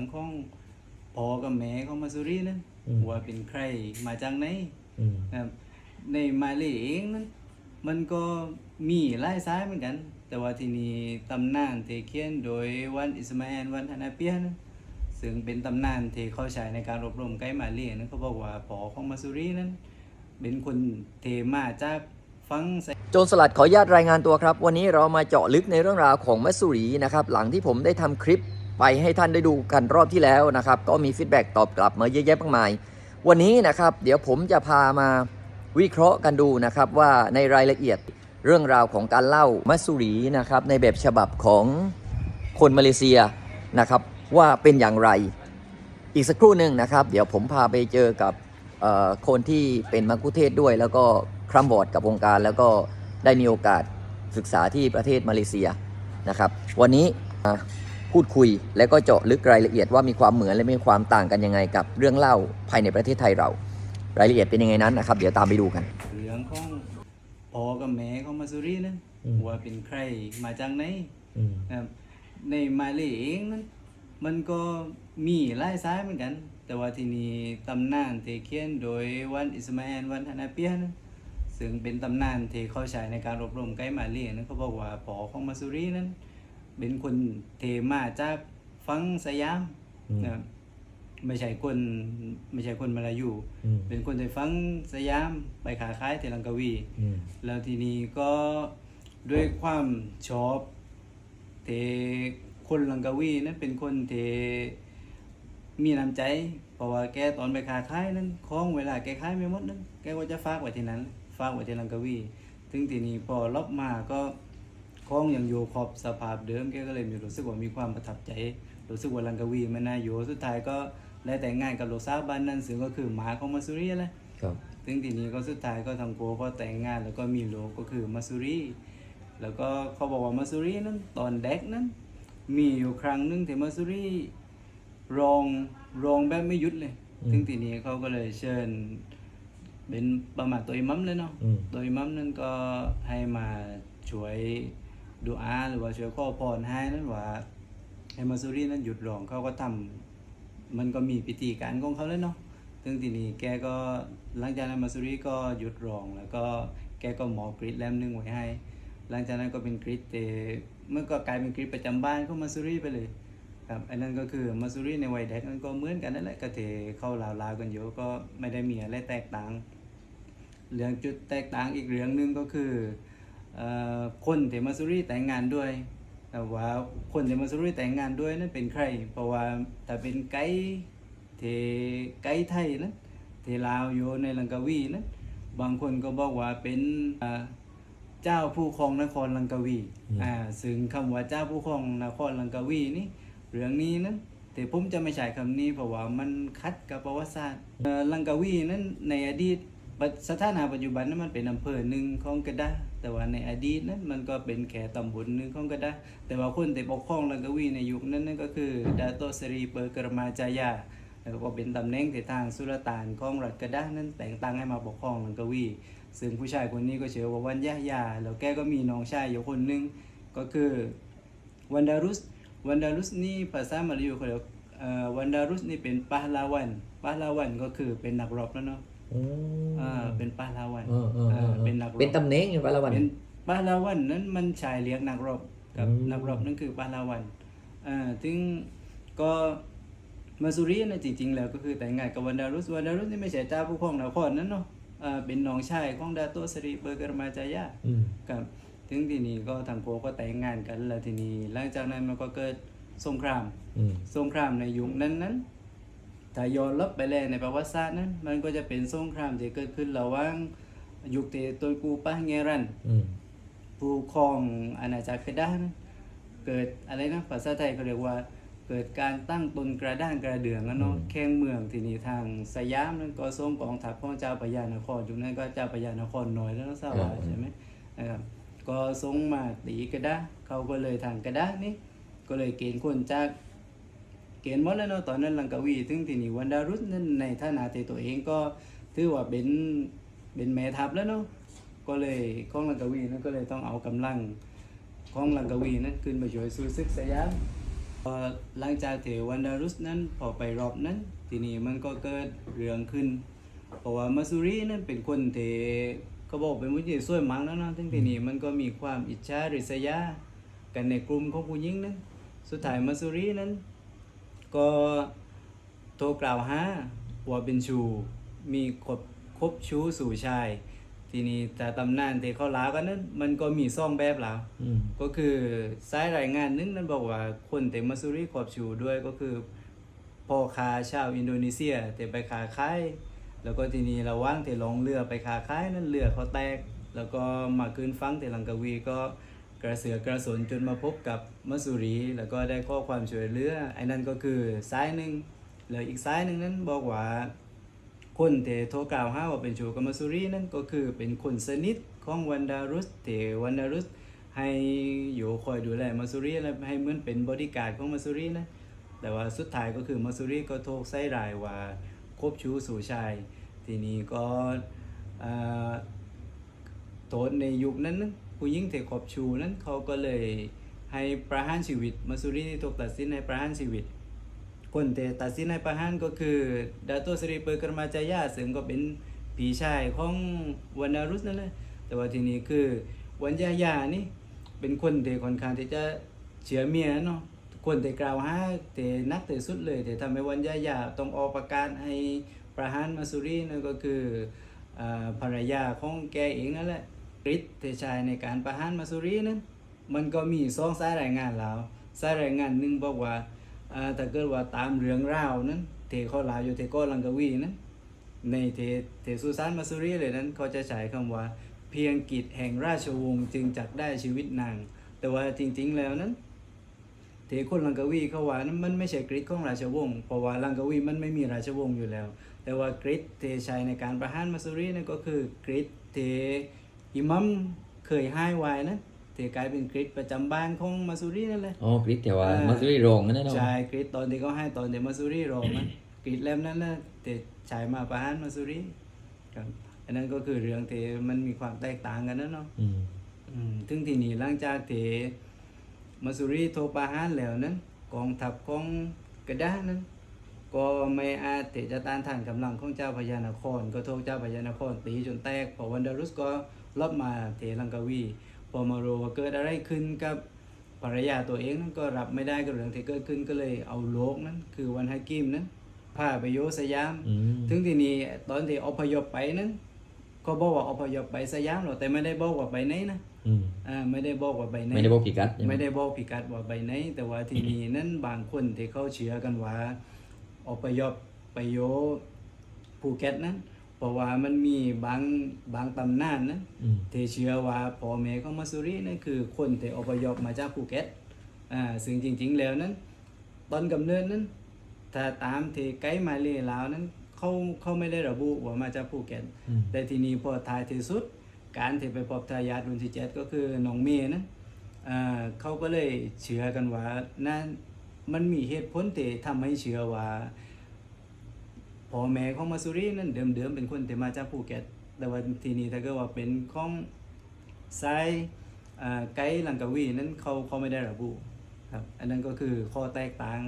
รื่องของพ่อกับแม่ของมาสุรีนั้นอืมว่าเป็นใครมาจากไหนอืมนะครับในมาเลเองนั้นมันก็มีหลายสายเหมือนกัน แต่ว่าที่นี่ตำนานเทเขียนโดยวันอิสมาเอลวันฮานาเปียนะซึ่งเป็นตำนานที่เขาใช้ในการอบรมไกด์มาเลนั้นเขาบอกว่าพ่อของมาสุรีนั้นเป็นคนเทมาจากฟังไซโจรสลัดขออนุญาตรายงานตัวครับ วันนี้เรามาเจาะลึกในเรื่องราวของมัสสุรีนะครับหลังที่ผมได้ทำคลิป ไปให้ท่านได้ดูกันรอบที่แล้วนะครับ ก็มีฟีดแบ็กตอบกลับมาเยอะแยะมากมาย วันนี้นะครับเดี๋ยวผมจะพามาวิเคราะห์กันดูนะครับว่าในรายละเอียดเรื่องราวของการเล่ามัสสุรีนะครับในแบบฉบับของคนมาเลเซียนะครับว่าเป็นอย่างไร อีกสักครู่หนึ่งนะครับ เดี๋ยวผมพาไปเจอกับคนที่เป็นมังคุเทศด้วย แล้วก็ครัมบอร์ดกับวงการ แล้วก็ได้มีโอกาสศึกษาที่ประเทศมาเลเซียนะครับ วันนี้ พูดคุย และก็เจาะลึกรายละเอียดว่ามีความเหมือนและมีความต่างกันยังไงกับเรื่องเล่าภายในประเทศไทยเรา รายละเอียดเป็นยังไงนั้นนะครับ เดี๋ยวตามไปดูกัน เรื่องของพ่อกับแม่ของมาสุรีนั้นอืมว่าเป็นใครมาจากไหนอืมนะครับในมาเลเองนั้นมันก็มีหลายสายเหมือนกัน แต่ว่าที่นี่ตำนานที่เขียนโดยวันอิสมาเอลวันฮานาเปียนั้นซึ่งเป็นตำนานที่เขาใช้ในการอบรมไกด์มาเลนั้นเขาบอกว่าพ่อของมาสุรีนั้น เป็นคนเทมาจากฟังสยามอืม นะครับไม่ใช่คนไม่ใช่คนมาลายู อืมเป็นคนไทยฟังสยามไปขาขายเทลังกาวี อืมแล้วทีนี้ก็ด้วยความชอบเทคนลังกาวีนั้นเป็นคนเทมีน้ำใจ เพราะว่าแกตอนไปขาขายนั้นของเวลาแกขายไม่หมดนั้นแกก็จะฝากไว้ที่นั้น ฝากไว้ที่ลังกาวีถึงทีนี้พอลบมาก็ ของยังอยู่ครบสภาพเดิมแกก็เลยมีรู้สึกว่ามีความประทับใจ รู้สึกว่าลังกาวีมันน่าอยู่สุดท้ายก็ได้แต่งงานกับลูกสาวบ้านนั้นซึ่งก็คือหมาของมาสุรีแหละครับซึ่งทีนี้ก็สุดท้ายก็ทางโกก็แต่งงานแล้วก็มีลูกก็คือมาซูรีแล้วก็เขาบอกว่ามาซูรีนั้นตอนเด็กนั้น มีอยู่ครั้งหนึงที่มาซูรีร้องร้องแบบไม่หยุดเลยอืมซึ่งทีนี้เขาก็เลยเชิญเป็นประมาทตัวอิมัมเลยเนาะอืมตัวอิมัมนั้นก็ให้มาช่วย ดูอาหรือว่าช่วยข้อพรให้นั้นว่าให้มาซูรีนั้นหยุดร้องเขาก็ทำมันก็มีพิธีการของเขาเลยเนาะซึ่งทีนี้แกก็หลังจากนั้นมาสุรีก็หยุดร้อง แล้วก็แกก็หมอกริดแลมหนึงไว้ให้ หลังจากนั้นก็เป็นกริดเตเมื่อก็กลายเป็นกริดประจำบ้านของมาสุรีไปเลยครับอันนั้นก็คือมาสุรีในวัยเด็กมันก็เหมือนกันนั่นแหละก็เทเข้าลาวลาวกันอยู่ก็ไม่ได้มีอะไรแตกต่าง เรื่องจุดแตกต่างอีกเรื่องหนึ่งก็คือ คนที่มาสุรีแต่งงานด้วยแต่ว่าคนที่มาสุรีแต่งงานด้วยนั้นเป็นใคร เพราะว่าแต่เป็นไกด์เทไกด์ไทยนะเทลาวอยู่ในลังกาวีนะบางคนก็บอกว่าเป็นอ่าเจ้าผู้ครองนครลังกาวีอืมอ่าซึ่งคำว่าเจ้าผู้ครองนครลังกาวีนี่เรื่องนี้นั้นแต่ผมจะไม่ใช้คำนี้เพราะว่ามันคัดกับประวัติศาสตร์เอ่อลังกาวีนั้นในอดีตปัจ สถานะปัจจุบันนั้นมันเป็นอำเภอหนึ่งของกระดาแต่ว่าในอดีตนั้นมันก็เป็นแค่ตำบลหนึ่งของกระดาแต่ว่าคนที่ปกครองลังกาวีในยุคนั้นนั่นก็คือดาโตสรีเปอร์กรมาจายาแล้วก็เป็นตำแหน่งที่ทางสุลต่านของรัฐกระดานั้นแต่งตั้งให้มาปกครองลังกาวี ซึ่งผู้ชายคนนี้ก็เชื่อว่าวันยะยาแล้วแกก็มีน้องชายอยู่คนหนึงก็คือวันดารุสวันดารุสนี่ภาษามาลายูเขาเรียกเอ่อวันดารุสนี่เป็นปาลาวันปาลาวันก็คือเป็นนักรบแล้วเนาะ อืมอ่าเป็นปาลาวันเออเออเออเป็นนักรบเป็นตำแหน่งอยู่ปะละวันเป็นปาลาวันนั้นมันชายเลี้ยงนักรบกับอืมนักรบนั่นคือปาลาวันอ่าถึงก็มาสุรีนะจริง ๆ แล้วก็คือแต่งงานกับวันดารุสวันดารุสนี่ไม่ใช่เจ้าผู้ครองนครนั้นเนาะอ่าเป็นน้องชายของดาโตสรีเบอร์กรมาจายาอืมครับถึงทีนี้ก็ทางโพก็แต่งงานกันแล้วทีนี้หลังจากนั้นมันก็เกิดสงครามอืมสงครามในยุคนั้นนั้น ถ้าย้อนลับไปแล้วในประวัติศาสตร์นั้นมันก็จะเป็นสงครามที่เกิดขึ้นระหว่างยุคเตตนกูปะเงรันอืมผู้ครองอาณาจักรเคด้านะเกิดอะไรนะภาษาไทยเขาเรียกว่าเกิดการตั้งตนกระด้างกระเดื่องอะเนาะแข่งเมืองทีนี้ทางสยามนั้นก็ส่งกองทัพของเจ้าพญานครอยู่นั้นก็เจ้าพญานครน้อยแล้วเนาะทราบว่าใช่ไหมนะครับก็ส่งมาตีกระด้าเขาก็เลยทางกระด้านี่ก็เลยเกณฑ์คนจาก เกณฑ์หมดแล้วเนาะตอนนั้นลังกาวีถึงที่นี่วันดารุสนั้นในฐานะที่ตัวเองก็ถือว่าเป็นเป็นแม่ทัพแล้วเนาะก็เลยของลังกาวีนั้นก็เลยต้องเอากำลังของลังกาวีนั้นขึ้นมาช่วยสู้ศึกสยามพอหลังจากเทวันดารุสนั้นพอไปรอบนั้น ทีนี้มันก็เกิดเรื่องขึ้น เพราะว่ามาซูรีนั้นเป็นคนเทก็บอกเป็นผู้หญิงสวยมังแล้วเนาะทั้งทีนี้มันก็มีความอิจฉาริษยากันในกลุ่มของผู้หญิงนั้น สุดท้ายมาซูรีนั้น ก็โทรกล่าวหาว่าเป็นชู มีคบคบชู้สู่ชาย ทีนี้แต่ตำนานที่เขาลากันนั้นมันก็มีซ่องแบบแล้วอืมก็คือสายรายงานนึงนั้นบอกว่าคนเต็มมาซูรีขอบชูด้วยก็คือพ่อค้าชาวอินโดนีเซียแต่ไปค้าขายแล้วก็ทีนี้ระหว่างที่ลงเรือไปค้าขายนั้นเรือเขาแตก แล้วก็มาขึ้นฟังที่ลังกาวีก็ กระเสือกระสนจนมาพบกับมัสซูรี แล้วก็ได้ข้อความช่วยเหลือไอ้นั่นก็คือซ้ายหนึ่งแล้วอีกซ้ายหนึ่งนั้นบอกว่าคนเทโทรกล่าวหาว่าเป็นชูกับมาซูรีนั่นก็คือเป็นคนสนิทของวันดารุสเทวันดารุสให้อยู่คอยดูแลมาซูรีและให้เหมือนเป็นบริการของมาซูรีนะแต่ว่าสุดท้ายก็คือมาซูรีก็โทรใส่รายว่าคบชู้สู่ชาย ทีนี้ก็อ่าโทษในยุคนั้นนะ ผู้หญิงเทคบชูนั้นเขาก็เลยให้ประหารชีวิตมาซูรีถูกตัดสินให้ประหารชีวิต คนที่ตัดสินให้ประหารก็คือดาโตสรีเปอร์กรมาจายาซึ่งก็เป็นผีชายของวันนารุสนั่นแหละแต่ว่าทีนี้คือวันยายานี่เป็นคนที่ค่อนข้างที่จะเชื่อเมียเนาะคนที่กล่าวหาที่นักที่สุดเลยที่ทำให้วันยายาต้องออกประกาศให้ประหารมาสุรีนั่นก็คืออ่าภรรยาของแกเองนั่นแหละ กริชที่ชายในการประหารมาสุรีนั้น มันก็มีสองสายรายงานแล้วสายรายงานหนึ่งบอกว่าอ่าถ้าเกิดว่าตามเรื่องราวนั้นเทเขาลาวอยู่เทโกลังกวีนั้นในเทเทสุสานมาสุรีเลยนั้นเขาจะใช้คำว่าเพียงกิจแห่งราชวงศ์จึงจักได้ชีวิตนาง แต่ว่าจริงๆแล้วนั้นเทคนลังกวีเขาว่านั้นมันไม่ใช่กริชของราชวงศ์เพราะว่าลังกวีมันไม่มีราชวงศ์อยู่แล้ว แต่ว่ากริชเทใช้ในการประหารมาสุรีนั่นก็คือกริชเท อิมัมเคยให้ไว้นะเทกลายเป็นกริชประจำบ้านของมาสุรีนั่นแหละอ๋อกริดแต่ว่าอ่ามาซื้อโรงนั่นนะเนาะใช่กรีดตอนที่เขาให้ตอนเดมาซูรีโรมนะกรีดเล่มนั้นนะแต่ฉายมาประหารมาซูรีครับอันนั้นก็คือเรื่องที่มันมีความแตกต่างกันนะเนาะอืมอืมถึงที่นี่หลังจากที่มาซูรีโทรประหารแล้วนั้นกองทัพของกระดานั้นก็ไม่อาจที่จะต้านทานกำลังของเจ้าพญานคร ก็โทษเจ้าพญานครตีจนแตกพอวันดารุสก็ ลบมาเทลังกาวีพอมารู้ว่าเกิดอะไรขึ้นกับภรรยาตัวเองนั้นก็รับไม่ได้กับเรื่องที่เกิดขึ้นก็เลยเอาโลกนั้น คือวันฮากิมนั้นพาไปโยสยามอืมถึงที่นี่ตอนที่อพยพไปนั้นก็บอกว่าอพยพไปสยามหรอกแต่ไม่ได้บอกว่าไปไหนนะอืมอ่าไม่ได้บอกว่าไปไหนไม่ได้บอกพิกัดใช่หไม่ได้บอกพิกัดว่าไปไหน แต่ว่าที่นี่นั้นบางคนที่เขาเชื่อกันว่าอพยพไปโยภูเก็ตนั้น เพราะว่ามันมีบางบางตำนานนะอืมที่เชื่อว่าพ่อแม่ของมาซูรีนั่นคือคนที่อพยพมาจากภูเก็ตอ่าซึ่งจริง ๆ แล้วนั้น ตอนกำเนิดนั้น ถ้าตามที่ไกด์มาเลลาวนั้นเขาเขาไม่ได้ระบุว่ามาจากภูเก็ต อืม แต่ทีนี้พอท้ายที่สุด การที่ไปพบทายาทรุ่นที่เจ็ดก็คือน้องเมย์นั้นอ่าเขาก็เลยเชื่อกันว่านั่นมันมีเหตุผลที่ทำให้เชื่อว่า พ่อแม่ของมาซูรีนั้นเดิมๆเป็นคนที่มาจากภูเก็ต แต่ว่าทีนี้ถ้าเกิดว่าเป็นของไซไกด์ลังกาวีนั้นเขาเขาไม่ได้ระบุครับอันนั้นก็คือข้อแตกต่าง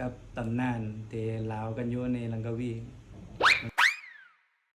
กับตำนานเที่ลาวกันโยในลังกาวี